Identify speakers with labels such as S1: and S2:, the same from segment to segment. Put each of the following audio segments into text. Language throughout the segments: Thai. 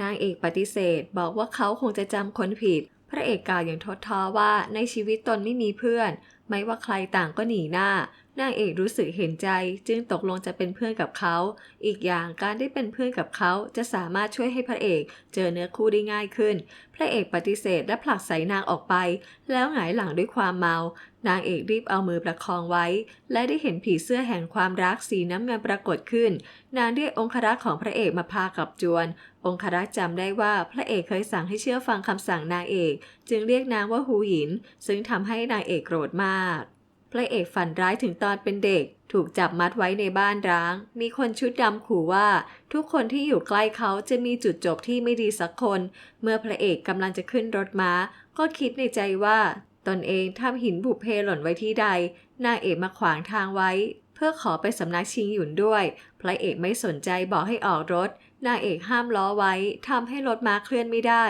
S1: นางเอกปฏิเสธ บอกว่าเขาคงจะจำคนผิด พระเอกกล่าวอย่างทดท้อว่าในชีวิตตนไม่มีเพื่อน ไม่ว่าใครต่างก็หนีหน้านางเอกรู้สึกเห็นใจ จึงตกลงจะเป็นเพื่อนกับเขา อีกอย่างการได้เป็นเพื่อนกับเขาจะสามารถช่วยให้พระเอก เจอเนื้อคู่ได้ง่ายขึ้น พระเอกปฏิเสธและผลักใส่นางออกไป แล้วหงายหลังด้วยความเมา นางเอกรีบเอามือประคองไว้ และได้เห็นผีเสื้อแห่งความรักสีน้ำเงินปรากฏขึ้น นางเรียกองครักษ์ของพระเอกมาพากับจวน องครักษ์จำได้ว่าพระเอกเคยสั่งให้เชื่อฟังคำสั่งนางเอก จึงเรียกนางว่าหูหยิน ซึ่งทำให้นางเอกโกรธมาก พระเอกฝันร้ายถึงตอนเป็นเด็ก ถูกจับมัดไว้ในบ้านร้าง มีคนชุดดำขู่ว่า ทุกคนที่อยู่ใกล้เขาจะมีจุดจบที่ไม่ดีสักคน เมื่อพระเอกกำลังจะขึ้นรถม้า ก็คิดในใจว่า ตนเองทำหินบุพเพหล่นไว้ที่ใด นางเอกมาขวางทางไว้ เพื่อขอไปสำนักชิงหยุนด้วย พระเอกไม่สนใจบอกให้ออกรถ นางเอกห้ามล้อไว้ทำให้รถม้าเคลื่อนไม่ได้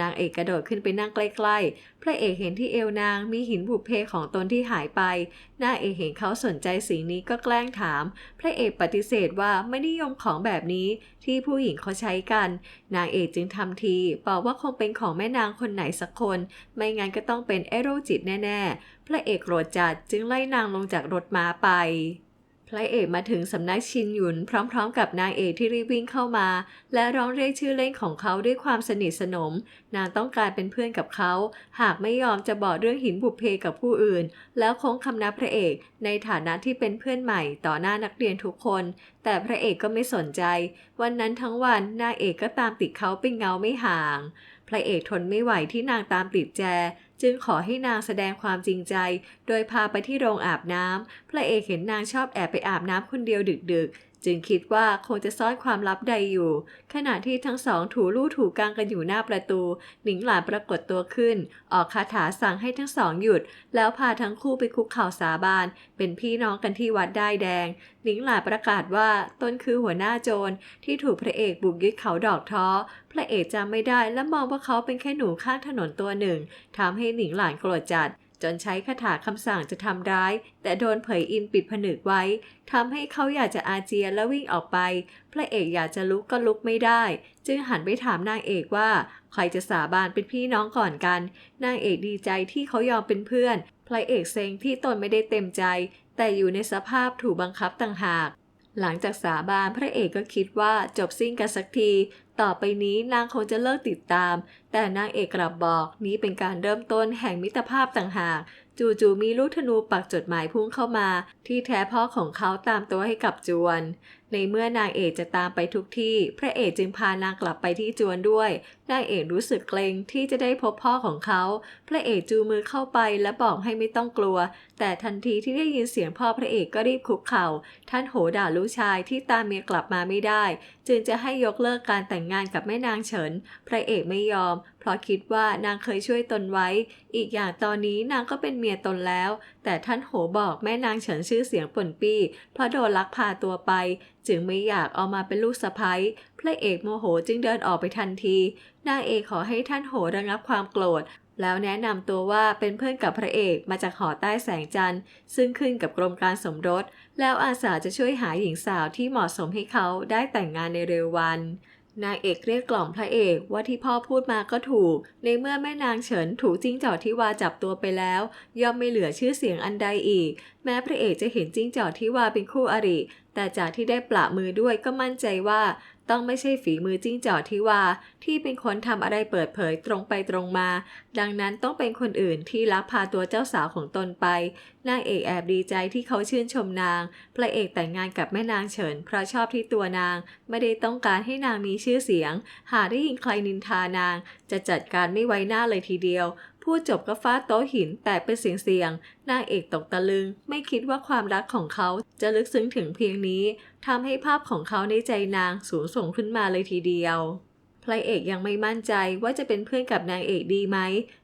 S1: นางเอกกระโดดขึ้นไปนั่งใกล้ๆ พระเอกเห็นที่เอวนางมีหินบุพเพของตนที่หายไป นางเอกเห็นเขาสนใจสิ่งนี้ก็แกล้งถาม พระเอกปฏิเสธว่าไม่นิยมของแบบนี้ที่ผู้หญิงเขาใช้กัน นางเอกจึงทำทีบอกว่าคงเป็นของแม่นางคนไหนสักคน ไม่งั้นก็ต้องเป็นไอโรจิตแน่ๆ พระเอกโกรธจัดจึงไล่นางลงจากรถม้าไป พระเอกมาถึงสำนักชินหยุนพร้อมๆ กับนางเอกที่รีบวิ่งเข้ามา และร้องเรียกชื่อเล่นของเขาด้วยความสนิทสนม นางต้องการเป็นเพื่อนกับเขา หากไม่ยอมจะบอกเรื่องหินบุพเพกับผู้อื่น แล้วโค้งคำนับพระเอก ในฐานะที่เป็นเพื่อนใหม่ต่อหน้านักเรียนทุกคน แต่พระเอกก็ไม่สนใจ วันนั้นทั้งวันนางเอกก็ตามติดเขาเป็นเงาไม่ห่าง พระเอกทนไม่ไหวที่นางตามติดแจ จึงขอให้นางแสดงความจริงใจ โดยพาไปที่โรงอาบน้ำพระเอกเห็นนางชอบแอบไปอาบน้ำคนเดียวดึกๆ จึงคิดว่าคงจะซ่อนความลับใดอยู่ ขณะที่ทั้งสองถูลู่ถูกลางกันอยู่หน้าประตู หนิงหลานปรากฏตัวขึ้น ออกคาถาสั่งให้ทั้งสองหยุด แล้วพาทั้งคู่ไปคุกเข่าสาบาน เป็นพี่น้องกันที่วัดได้แดง หนิงหลานประกาศว่าตนคือหัวหน้าโจรที่ถูกพระเอกบุกยึดเขาดอกท้อ พระเอกจำไม่ได้และมองว่าเขาเป็นแค่หนูข้างถนนตัวหนึ่งทำให้หนิงหลานโกรธจัด จนใช้คาถาคำสั่งจะทำร้าย แต่โดนเผยอินปิดผนึกไว้ทำให้เขาอยากจะอาเจียนและวิ่งออกไป พระเอกอยากจะลุกก็ลุกไม่ได้ จึงหันไปถามนางเอกว่าใครจะสาบานเป็นพี่น้องก่อนกัน นางเอกดีใจที่เขายอมเป็นเพื่อน พระเอกเซ็งที่ตนไม่ได้เต็มใจ แต่อยู่ในสภาพถูกบังคับต่างหากหลังจากสาบานพระเอกก็คิดว่าจบสิ้นกันสักที ต่อไปนี้นางคงจะเลิกติดตาม แต่นางเอกกลับบอกนี้เป็นการเริ่มต้นแห่งมิตรภาพต่างหาก จู่ๆมีลูกธนูปักจดหมายพุ่งเข้ามา ที่แท้พ่อของเขาตามตัวให้กับจวน ในเมื่อนางเอกจะตามไปทุกที่ พระเอกจึงพานางกลับไปที่จวนด้วย นางเอกรู้สึกเกรงที่จะได้พบพ่อของเขา พระเอกจูมือเข้าไปและบอกให้ไม่ต้องกลัว แต่ทันทีที่ได้ยินเสียงพ่อพระเอกก็รีบคุกเข่า ท่านโหด่าลูกชายที่ตามเมียกลับมาไม่ได้ จึงจะให้ยกเลิกการแต่งงานกับแม่นางเฉิน พระเอกไม่ยอม เพราะคิดว่านางเคยช่วยตนไว้ อีกอย่างตอนนี้นางก็เป็นเมียตนแล้ว แต่ท่านโหบอกแม่นางเฉินชื่อเสียงป่นปี้ เพราะโดนลักพาตัวไป จึงไม่อยากเอามาเป็นลูกสะใภ้พระเอกโมโหจึงเดินออกไปทันที นางเอกขอให้ท่านโหระงับความโกรธ แล้วแนะนำตัวว่าเป็นเพื่อนกับพระเอกมาจากหอใต้แสงจันทร์ ซึ่งขึ้นกับกรมการสมรส แล้วอาสาจะช่วยหาหญิงสาวที่เหมาะสมให้เขาได้แต่งงานในเร็ววันนางเอกเรียกกล่อมพระเอกว่าที่พ่อพูดมาก็ถูก ในเมื่อแม่นางเฉินถูกจิ้งจอกที่วาจับตัวไปแล้ว ย่อมไม่เหลือชื่อเสียงอันใดอีก แม้พระเอกจะเห็นจิ้งจอกที่วาเป็นคู่อริ แต่จากที่ได้ปละมือด้วยก็มั่นใจว่า ต้องไม่ใช่ฝีมือจิ้งจอกที่ว่า ที่เป็นคนทำอะไรเปิดเผยตรงไปตรงมา ดังนั้นต้องเป็นคนอื่นที่ลักพาตัวเจ้าสาวของตนไป นางเอกแอบดีใจที่เขาชื่นชมนาง พระเอกแต่งงานกับแม่นางเฉิน เพราะชอบที่ตัวนาง ไม่ได้ต้องการให้นางมีชื่อเสียง หากได้ยินใครนินทานาง จะจัดการไม่ไว้หน้าเลยทีเดียว พูดจบก็ฟาดโต๊ะหินแตกเป็นเสียงๆนางเอกตกตะลึง ไม่คิดว่าความรักของเขาจะลึกซึ้งถึงเพียงนี้ทำให้ภาพของเขาในใจนางสูงส่งขึ้นมาเลยทีเดียวพระเอกยังไม่มั่นใจว่าจะเป็นเพื่อนกับนางเอกดีไหม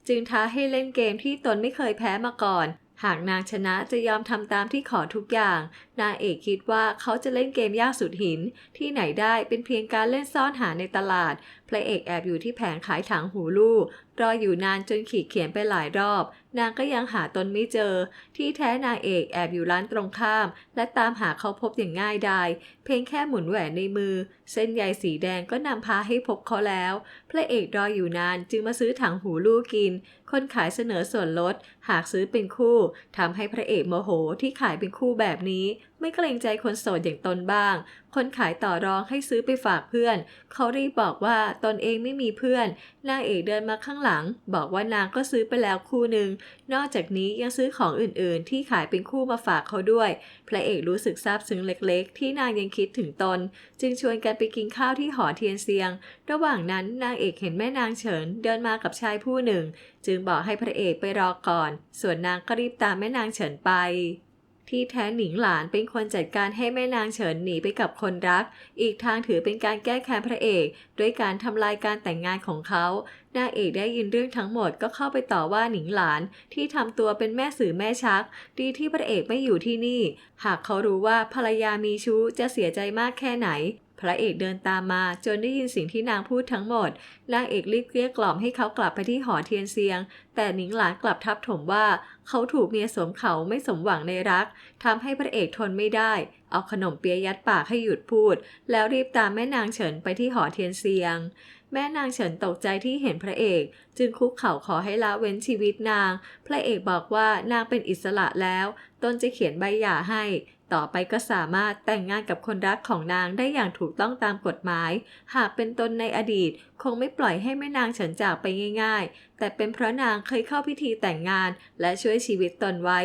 S1: จึงท้าให้เล่นเกมที่ตนไม่เคยแพ้มาก่อน หากนางชนะจะยอมทำตามที่ขอทุกอย่าง นางเอกคิดว่าเขาจะเล่นเกมยากสุดหิน ที่ไหนได้เป็นเพียงการเล่นซ่อนหาในตลาด พระเอกแอบอยู่ที่แผงขายถังหูลู่ รออยู่นานจนขีดเขียนไปหลายรอบนางก็ยังหาตนไม่เจอ ที่แท้นางเอกแอบอยู่ร้านตรงข้าม และตามหาเขาพบอย่างง่ายดาย เพียงแค่หมุนแหวนในมือ เส้นใยสีแดงก็นำพาให้พบเขาแล้ว พระเอกรออยู่นานจึงมาซื้อถังหูลูกกิน คนขายเสนอส่วนลด หากซื้อเป็นคู่ทำให้พระเอกโมโหที่ขายเป็นคู่แบบนี้ ไม่เกรงใจคนโสดอย่างตนบ้าง คนขายต่อรองให้ซื้อไปฝากเพื่อน เขารีบบอกว่าตนเองไม่มีเพื่อน นางเอกเดินมาข้างหลัง บอกว่านางก็ซื้อไปแล้วคู่หนึ่งนอกจากนี้ยังซื้อของอื่นๆ ที่ขายเป็นคู่มาฝากเขาด้วย พระเอกรู้สึกซาบซึ้งเล็กๆ ที่นางยังคิดถึงตน จึงชวนกันไปกินข้าวที่หอเทียนเซียง ระหว่างนั้นนางเอกเห็นแม่นางเฉินเดินมากับชายผู้หนึ่ง จึงบอกให้พระเอกไปรอก่อน ส่วนนางก็รีบตามแม่นางเฉินไป ที่แท้หนิงหลานเป็นคนจัดการให้แม่นางเฉินหนีไปกับคนรัก อีกทางถือเป็นการแก้แค้นพระเอก ด้วยการทำลายการแต่งงานของเขา นางเอกได้ยินเรื่องทั้งหมดก็เข้าไปต่อว่าหนิงหลานที่ทำตัวเป็นแม่สื่อแม่ชัก ดีที่พระเอกไม่อยู่ที่นี่ หากเขารู้ว่าภรรยามีชู้จะเสียใจมากแค่ไหน พระเอกเดินตามมาจนได้ยินสิ่งที่นางพูดทั้งหมด นางเอกรีบเกลี้ยกล่อมให้เขากลับไปที่หอเทียนเซียง แต่หนิงหลานกลับทับถมว่า เขาถูกเมียสวมเขาไม่สมหวังในรักทำให้พระเอกทนไม่ได้ เอาขนมเปี๊ยะยัดปากให้หยุดพูด แล้วรีบตามแม่นางเฉินไปที่หอเทียนเซียง แม่นางเฉินตกใจที่เห็นพระเอก จึงคุกเข่าขอให้ละเว้นชีวิตนาง พระเอกบอกว่านางเป็นอิสระแล้ว ตนจะเขียนใบหย่าให้ ต่อไปก็สามารถแต่งงานกับคนรักของนางได้อย่างถูกต้องตามกฎหมาย หากเป็นตนในอดีต คงไม่ปล่อยให้แม่นางเฉินจากไปง่าย ๆ แต่เป็นเพราะนางเคยเข้าพิธีแต่งงาน และช่วยชีวิตตนไว้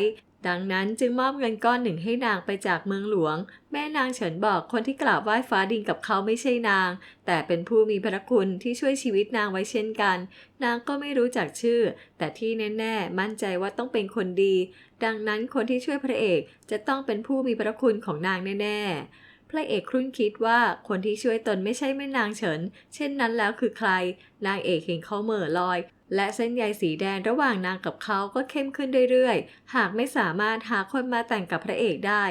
S1: ดังนั้นจึงมอบเงินก้อนหนึ่งให้นางไปจากเมืองหลวง แม่นางเฉินบอกคนที่กราบไหว้ฟ้าดินกับเขาไม่ใช่นาง แต่เป็นผู้มีพระคุณที่ช่วยชีวิตนางไว้เช่นกัน นางก็ไม่รู้จักชื่อ แต่ที่แน่ๆ มั่นใจว่าต้องเป็นคนดี ดังนั้นคนที่ช่วยพระเอกจะต้องเป็นผู้มีพระคุณของนางแน่ๆ พระเอกครุ่นคิดว่าคนที่ช่วยตนไม่ใช่แม่นางเฉิน เช่นนั้นแล้วคือใคร นางเอกเห็นเขาเหม่อลอย และเส้นใยสีแดงระหว่างนางกับเขาก็เข้มขึ้นเรื่อยๆ หากไม่สามารถหาคนมาแต่งกับพระเอกได้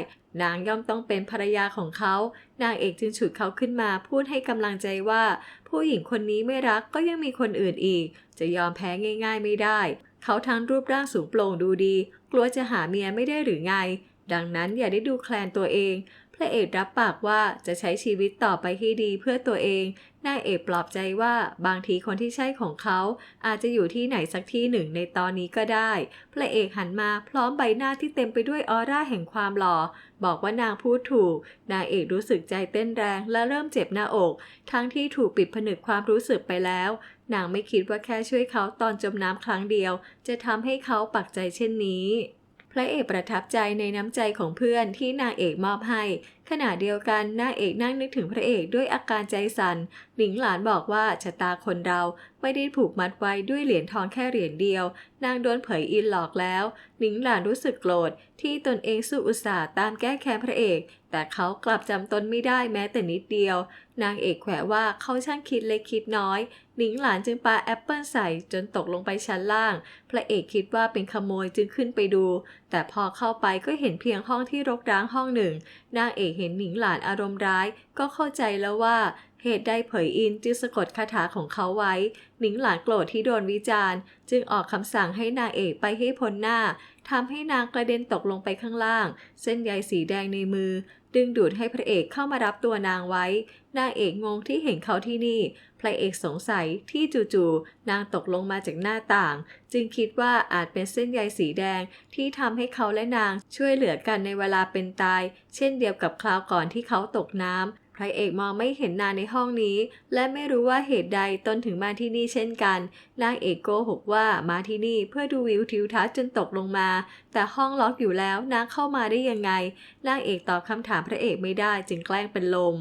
S1: นางย่อมต้องเป็นภรรยาของเขา นางเอกจึงฉุดเขาขึ้นมาพูดให้กำลังใจว่า ผู้หญิงคนนี้ไม่รักก็ยังมีคนอื่นอีก จะยอมแพ้ง่าย ๆ ไม่ได้ เขาทั้งรูปร่างสูงโปร่งดูดี กลัวจะหาเมียไม่ได้หรือไง ดังนั้นอย่าได้ดูแคลนตัวเอง พระเอกรับปากว่าจะใช้ชีวิตต่อไปให้ดีเพื่อตัวเอง นางเอกปลอบใจว่าบางทีคนที่ใช่ของเขา อาจจะอยู่ที่ไหนสักที่หนึ่งในตอนนี้ก็ได้ พระเอกหันมาพร้อมใบหน้าที่เต็มไปด้วยออร่าแห่งความหล่อ บอกว่านางพูดถูก นางเอกรู้สึกใจเต้นแรงและเริ่มเจ็บหน้าอก ทั้งที่ถูกปิดผนึกความรู้สึกไปแล้ว นางไม่คิดว่าแค่ช่วยเขาตอนจมน้ำครั้งเดียว จะทำให้เขาปักใจเช่นนี้ พระเอกประทับใจในน้ำใจของเพื่อนที่นางเอกมอบให้ ขณะเดียวกันนางเอกนั่งนึกถึงพระเอกด้วยอาการใจสัน่นหนิงหลานบอกว่าชะตาคนเราไม่ได้ผูกมัดไว้ด้วยเหรียญทองแค่เหรียญเดียว นางโดนเผยอินหลอกแล้วหนิงหลานรู้สึกโกรธที่ตนเองสู้อุตส่าห์ตามแก้แค้นพระเอก แต่เขากลับจำตนไม่ได้แม้แต่นิดเดียว นางเอกแขวว่าเขาช่างคิดเล็กคิดน้อยหนิงหลานจึงปาแอปเปิลใส่จนตกลงไปชั้นล่าง พระเอกคิดว่าเป็นขโมยจึงขึ้นไปดู แต่พอเข้าไปก็เห็นเพียงห้องที่รกร้างห้องหนึ่ง นางเอกเห็นหนิงหลานอารมณ์ร้าย ก็เข้าใจแล้วว่า เหตุใดเผยอินจึงสะกดคาถาของเขาไว้ หนิงหลานโกรธที่โดนวิจารณ์ จึงออกคำสั่งให้นางเอกไปให้พ้นหน้าทำให้นางกระเด็นตกลงไปข้างล่าง เส้นใยสีแดงในมือ ดึงดูดให้พระเอกเข้ามารับตัวนางไว้ นางเอกงงที่เห็นเขาที่นี่ พระเอกสงสัยที่จู่ๆนางตกลงมาจากหน้าต่าง จึงคิดว่าอาจเป็นเส้นใยสีแดงที่ทำให้เขาและนางช่วยเหลือกันในเวลาเป็นตาย เช่นเดียวกับคราวก่อนที่เขาตกน้ำ ระเอกมองไม่เห็นนางในห้องนี้ และไม่รู้ว่าเหตุใดตนถึงมาที่นี่เช่นกัน นางเอกโกหกว่ามาที่นี่เพื่อดูวิวทิวทัศน์จนตกลงมา แต่ห้องล็อกอยู่แล้วนางเข้ามาได้ยังไง นางเอกตอบคำถามพระเอกไม่ได้จึงแกล้งเป็นลม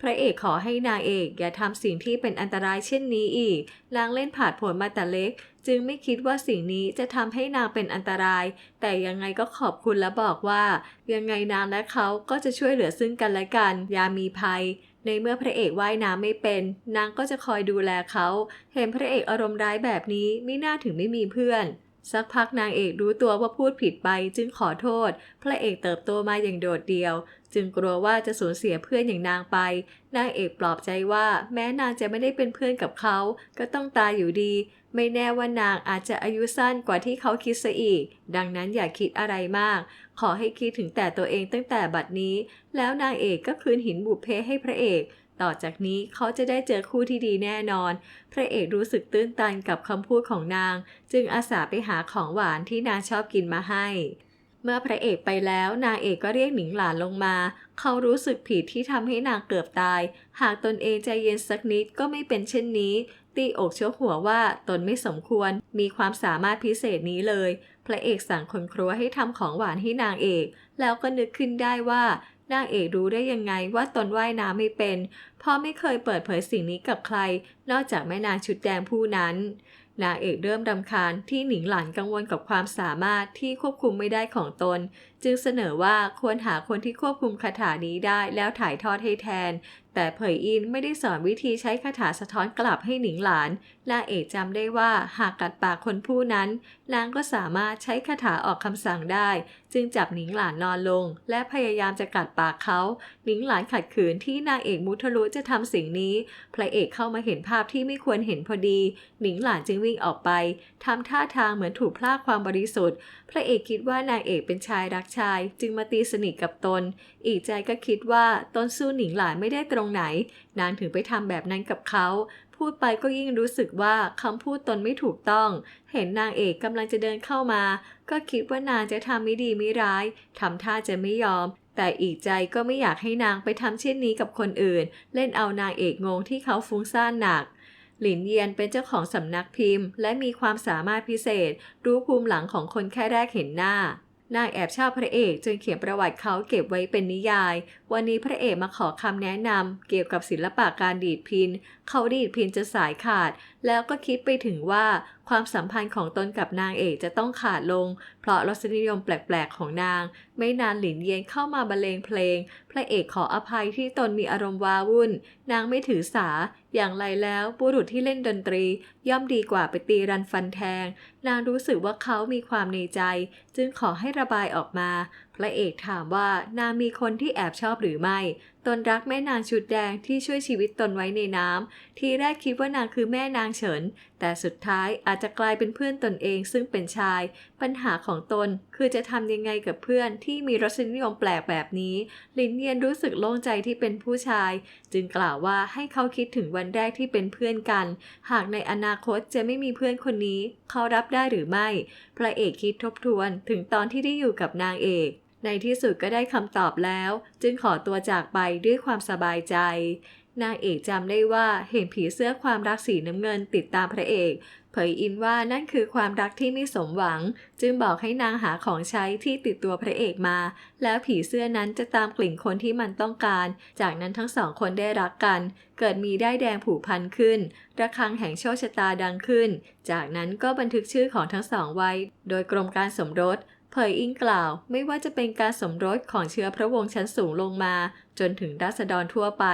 S1: พระเอกขอให้นางเอกอย่าทำสิ่งที่เป็นอันตรายเช่นนี้อีกนางเล่นผาดผลมาแต่เล็ก จึงไม่คิดว่าสิ่งนี้จะทำให้นางเป็นอันตราย แต่ยังไงก็ขอบคุณและบอกว่า ยังไงนางและเขาก็จะช่วยเหลือซึ่งกันและกันยามมีภัยในเมื่อพระเอกว่ายน้ำไม่เป็น นางก็จะคอยดูแลเขา เห็นพระเอกอารมณ์ร้ายแบบนี้ไม่น่าถึงไม่มีเพื่อน สักพักนางเอกรู้ตัวว่าพูดผิดไปจึงขอโทษ พระเอกเติบโตมาอย่างโดดเดี่ยว จึงกลัวว่าจะสูญเสียเพื่อนอย่างนางไป นางเอกปลอบใจว่าแม้นางจะไม่ได้เป็นเพื่อนกับเขา ก็ต้องตายอยู่ดี ไม่แน่ว่านางอาจจะอายุสั้นกว่าที่เขาคิดซะอีก ดังนั้นอย่าคิดอะไรมาก ขอให้คิดถึงแต่ตัวเองตั้งแต่บัดนี้ แล้วนางเอกก็คืนหินบุพเพให้พระเอก ต่อจากนี้เขาจะได้เจอคู่ที่ดีแน่นอน พระเอกรู้สึกตื้นตันกับคำพูดของนาง จึงอาสาไปหาของหวานที่นางชอบกินมาให้ เมื่อพระเอกไปแล้วนางเอกก็เรียกหนิงหลานลงมา เขารู้สึกผิดที่ทำให้นางเกือบตาย หากตนเองใจเย็นสักนิดก็ไม่เป็นเช่นนี้ ตีอกเชกหัวว่าตนไม่สมควร มีความสามารถพิเศษนี้เลย พระเอกสั่งคนครัวให้ทำของหวานให้นางเอก แล้วก็นึกขึ้นได้ว่า นางเอกรู้ได้ยังไงว่าตนว่ายน้ำไม่เป็น เพราะไม่เคยเปิดเผยสิ่งนี้กับใคร นอกจากแม่นางชุดแดงผู้นั้น นางเอกเริ่มดำคาญที่หนิงหลานกังวลกับความสามารถที่ควบคุมไม่ได้ของตน จึงเสนอว่าควรหาคนที่ควบคุมคาถานี้ได้แล้วถ่ายทอดให้แทน แต่เผยอินไม่ได้สอนวิธีใช้คาถาสะท้อนกลับให้หนิงหลาน นางเอกจำได้ว่าหากกัดปากคนผู้นั้น นางก็สามารถใช้คาถาออกคำสั่งได้ จึงจับหนิงหลานนอนลง และพยายามจะกัดปากเขา หนิงหลานขัดขืนที่นางเอกมุทะลุจะทำสิ่งนี้ พระเอกเข้ามาเห็นภาพที่ไม่ควรเห็นพอดี หนิงหลานจึงวิ่งออกไปทำท่าทางเหมือนถูกพลากความบริสุทธิ์ พระเอกคิดว่านางเอกเป็นชายรักชาย จึงมาตีสนิทกับตน อีกใจก็คิดว่าตนสู้หนิงหลานไม่ได้ตรงไหน นางถึงไปทำแบบนั้นกับเขา พูดไปก็ยิ่งรู้สึกว่าคำพูดตนไม่ถูกต้อง เห็นนางเอกกำลังจะเดินเข้ามา ก็คิดว่านางจะทำไม่ดีไม่ร้ายทำท่าจะไม่ยอม แต่อีกใจก็ไม่อยากให้นางไปทำเช่นนี้กับคนอื่น เล่นเอานางเอกงงที่เขาฟุ้งซ่านหนักหลินเยียนเป็นเจ้าของสำนักพิมพ์ และมีความสามารถพิเศษ รู้ภูมิหลังของคนแค่แรกเห็นหน้านางแอบชอบพระเอกจึงเขียนประวัติเขาเก็บไว้เป็นนิยาย วันนี้พระเอกมาขอคำแนะนำเกี่ยวกับศิลปะการดีดพิน เขาดีดพินจะสายขาด แล้วก็คิดไปถึงว่าความสัมพันธ์ของตนกับนางเอกจะต้องขาดลง เพราะรสนิยมแปลกๆของนาง ไม่นานหลินเย็นเข้ามาบรรเลงเพลง พระเอกขออภัยที่ตนมีอารมณ์วาวุ่น นางไม่ถือสา อย่างไรแล้วบุรุษที่เล่นดนตรี ย่อมดีกว่าไปตีรันฟันแทง นางรู้สึกว่าเขามีความในใจ จึงขอให้ระบายออกมา พระเอกถามว่านางมีคนที่แอบชอบหรือไม่ ตนรักแม่นางชุดแดงที่ช่วยชีวิตตนไว้ในน้ำ ทีแรกคิดว่านางคือแม่นางเฉิน แต่สุดท้ายอาจจะกลายเป็นเพื่อนตนเองซึ่งเป็นชาย ปัญหาของตนคือจะทำยังไงกับเพื่อนที่มีรสนิยมแปลกแบบนี้ ลินเยียนรู้สึกโล่งใจที่เป็นผู้ชาย จึงกล่าวว่าให้เขาคิดถึงวันแรกที่เป็นเพื่อนกัน หากในอนาคตจะไม่มีเพื่อนคนนี้ เขารับได้หรือไม่ พระเอกคิดทบทวนถึงตอนที่ได้อยู่กับนางเอก ในที่สุดก็ได้คำตอบแล้ว จึงขอตัวจากไปด้วยความสบายใจ นางเอกจำได้ว่าเห็นผีเสื้อความรักสีน้ำเงินติดตามพระเอก เผยอินว่านั่นคือความรักที่ไม่สมหวัง จึงบอกให้นางหาของใช้ที่ติดตัวพระเอกมา แล้วผีเสื้อนั้นจะตามกลิ่นคนที่มันต้องการ จากนั้นทั้งสองคนได้รักกัน เกิดมีได้แดงผูกพันขึ้น ระฆังแห่งโชคชะตาดังขึ้น จากนั้นก็บันทึกชื่อของทั้งสองไว้ โดยกรมการสมรส เผยอิงกล่าวไม่ว่าจะเป็นการสมรสของเชื้อพระวงศ์ชั้นสูงลงมา จนถึงราษฎรทั่วไป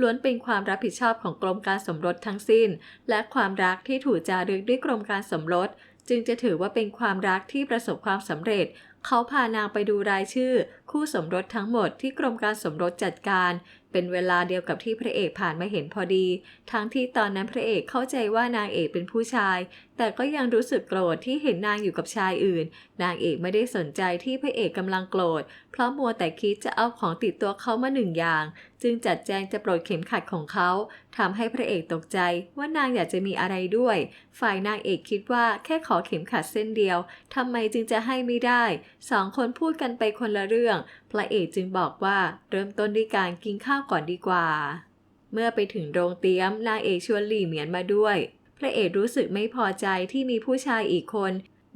S1: ล้วนเป็นความรับผิดชอบของกรมการสมรสทั้งสิ้น และความรักที่ถูกจารึกด้วยกรมการสมรส จึงจะถือว่าเป็นความรักที่ประสบความสำเร็จ เขาพานางไปดูรายชื่อ คู่สมรสทั้งหมดที่กรมการสมรสจัดการ เป็นเวลาเดียวกับที่พระเอกผ่านมาเห็นพอดี ทั้งที่ตอนนั้นพระเอกเข้าใจว่านางเอกเป็นผู้ชายแต่ก็ยังรู้สึกโกรธที่เห็นนางอยู่กับชายอื่น นางเอกไม่ได้สนใจที่พระเอกกำลังโกรธ เพราะมัวแต่คิดจะเอาของติดตัวเขามาหนึ่งอย่าง จึงจัดแจงจะปลดเข็มขัดของเขาทำให้พระเอกตกใจว่านางอยากจะมีอะไรด้วย ฝ่ายนางเอกคิดว่าแค่ขอเข็มขัดเส้นเดียวทำไมจึงจะให้ไม่ได้สองคนพูดกันไปคนละเรื่อง พระเอกจึงบอกว่าเริ่มต้นด้วยการกินข้าวก่อนดีกว่า เมื่อไปถึงโรงเตรียมนางเอกชวนหลี่เหมียนมาด้วย ระเอกรู้สึกไม่พอใจที่มีผู้ชายอีกคน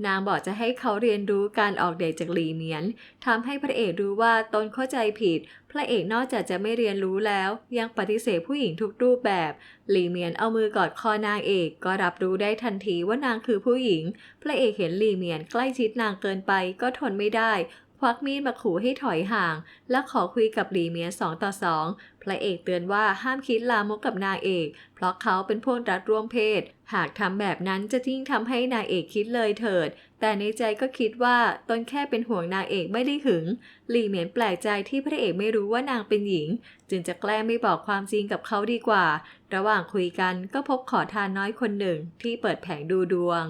S1: นางบอกจะให้เขาเรียนรู้การออกเดทจากหลีเหมียนทำให้พระเอกรู้ว่าตนเข้าใจผิด พระเอกนอกจากจะไม่เรียนรู้แล้ว ยังปฏิเสธผู้หญิงทุกรูปแบบ หลีเหมียนเอามือกอดคอนางเอกก็รับรู้ได้ทันทีว่านางคือผู้หญิง พระเอกเห็นหลีเหมียนใกล้ชิดนางเกินไปก็ทนไม่ได้ ควักมีดมาขู่ให้ถอยห่าง และขอคุยกับหลีเมียนสองต่อสองพระเอกเตือนว่าห้ามคิดลามกกับนางเอก เพราะเขาเป็นพวกรักร่วมเพศ หากทำแบบนั้นจะยิ่งทำให้นางเอกคิดเลยเถิด แต่ในใจก็คิดว่าตนแค่เป็นห่วงนางเอกไม่ได้หึง หลีเหมียนแปลกใจที่พระเอกไม่รู้ว่านางเป็นหญิง จึงจะแกล้งไม่บอกความจริงกับเขาดีกว่า ระหว่างคุยกันก็พบขอทานน้อยคนหนึ่งที่เปิดแผงดูดวง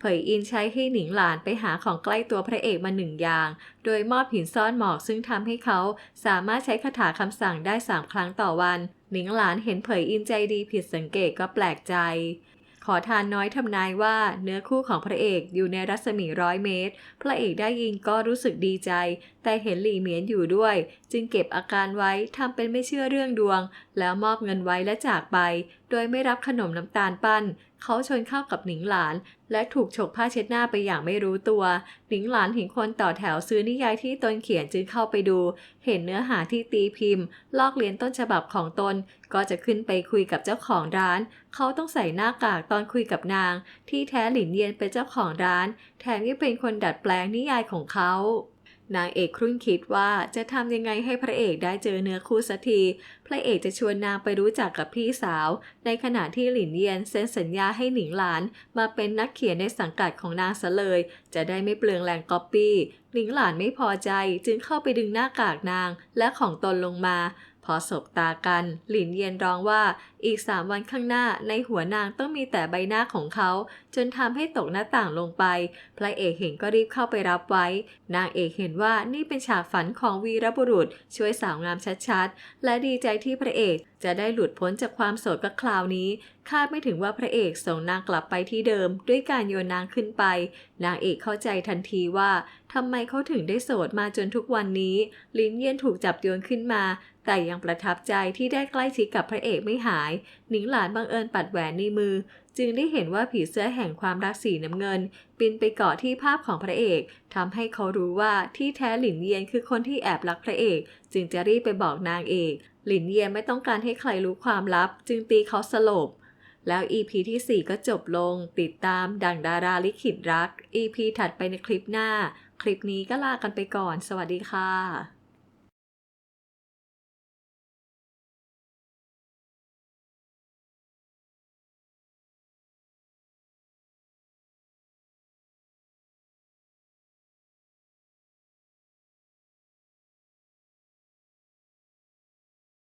S1: เผยอินใช้ให้หนิงหลานไปหาของใกล้ตัวพระเอกมาหนึ่งอย่าง โดยมอบหินซ่อนหมอกซึ่งทำให้เขาสามารถใช้คาถาคำสั่งได้สามครั้งต่อวัน หนิงหลานเห็นเผยอินใจดีผิดสังเกตก็แปลกใจ ขอทานน้อยทำนายว่าเนื้อคู่ของพระเอกอยู่ในรัศมีร้อยเมตร พระเอกได้ยินก็รู้สึกดีใจ แต่เห็นหลี่เหมียนอยู่ด้วย จึงเก็บอาการไว้ทำเป็นไม่เชื่อเรื่องดวง แล้วมอบเงินไว้และจากไป โดยไม่รับขนมน้ำตาลปั้น เขาชนเข้ากับหนิงหลาน และถูกฉกผ้าเช็ดหน้าไปอย่างไม่รู้ตัว หนิงหลานเห็นคนต่อแถวซื้อนิยายที่ตนเขียนจึงเข้าไปดู เห็นเนื้อหาที่ตีพิมพ์ ลอกเลียนต้นฉบับของตน ก็จะขึ้นไปคุยกับเจ้าของร้าน เขาต้องใส่หน้ากากตอนคุยกับนาง ที่แท้หลินเยียนเป็นเจ้าของร้าน แถมยังเป็นคนดัดแปลงนิยายของเขา นางเอกครุ่นคิดว่าจะทำยังไงให้พระเอกได้เจอเนื้อคู่สักที พระเอกจะชวนนางไปรู้จักกับพี่สาว ในขณะที่หลินเยียนเซ็นสัญญาให้หนิงหลาน มาเป็นนักเขียนในสังกัดของนางซะเลย จะได้ไม่เปลืองแรงก๊อปปี้หนิงหลานไม่พอใจจึงเข้าไปดึงหน้ากากนางและของตนลงมา อสบตากัน หลินเยียนร้องว่าอีกสามวันข้างหน้าในหัวนางต้องมีแต่ใบหน้าของเขา จนทำให้ตกหน้าต่างลงไป พระเอกเห็นก็รีบเข้าไปรับไว้ นางเอกเห็นว่านี่เป็นฉากฝันของวีรบุรุษ ช่วยสาวงามชัดๆ และดีใจที่พระเอกจะได้หลุดพ้นจากความโสดก็คราวนี้ คาดไม่ถึงว่าพระเอกส่งนางกลับไปที่เดิม ด้วยการโยนนางขึ้นไป นางเอกเข้าใจทันทีว่าทำไมเขาถึงได้โสดมาจนทุกวันนี้ ลิ้นเย็นถูกจับโยนขึ้นมา แต่ยังประทับใจที่ได้ใกล้ชิดกับพระเอกไม่หาย หนิงหลานบังเอิญปัดแหวนในมือ จึงได้เห็นว่าผีเสื้อแห่งความรักสีน้ำเงินบินไปเกาะที่ภาพของพระเอกทำให้เขารู้ว่าที่แท้หลินเยียนคือคนที่แอบรักพระเอก จึงจะรีบไปบอกนางเอก หลินเยียนไม่ต้องการให้ใครรู้ความลับ จึงตีเขาสลบแล้ว EP ที่ 4 ก็จบลง ติดตามดังดาราลิขิตรัก EP ถัดไปในคลิปหน้า คลิปนี้ก็ลากันไปก่อน สวัสดีค่ะ